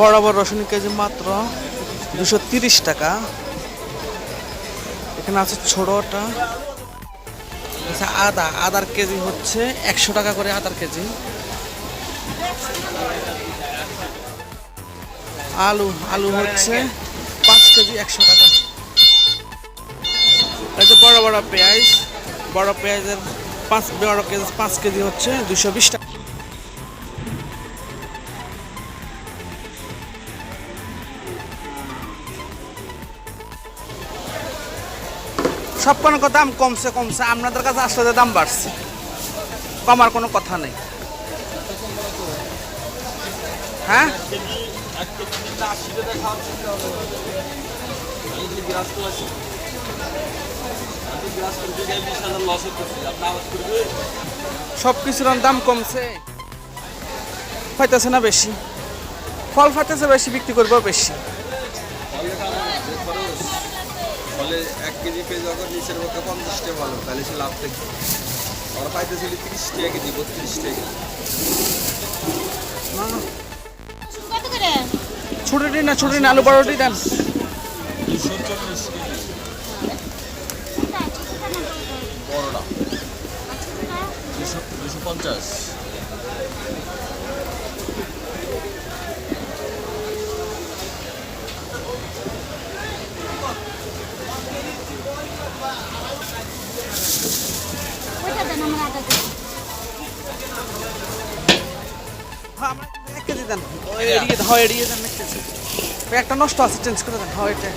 বড় রসুন কেজি মাত্র দুশো তিরিশ টাকা। এখানে আছে ছোটটা আচ্ছা আদা। আদার কেজি হচ্ছে একশো টাকা করে আদার কেজি। আলু আলু হচ্ছে পাঁচ কেজি একশো টাকা। এই বড় বড় পেঁয়াজ, বড় পেঁয়াজের পাঁচ, বড় কেজি পাঁচ কেজি হচ্ছে দুশো বিশ টাকা। সব দাম কমছে কমছে। আপনাদের কাছে আসলে দাম বাড়ছে কমার কোনো কথা নেই। হ্যাঁ? সব কিছুর দাম কমছে। ফাইতেছে না বেশি। ফল ফাইতেছে বেশি, বিক্রি করব বেশি। ফলে এক কেজি পেয়ে যখন নিচের পক্ষে পঞ্চাশ টাকা ভালো তাহলে সে লাভ থেকে আমরা পাইতেছিল তিরিশ টাকা কেজি বত্রিশ টাকা করে? না ছুটি না আলু বড়টি দেন। বড়টা দুশো দুশো পঞ্চাশ। দেন হ্যাঁ আমার এক কেজি দেন। এড়িয়ে হয় কেজি একটা নষ্ট আছে, চেঞ্জ করে দেন। হয় এটা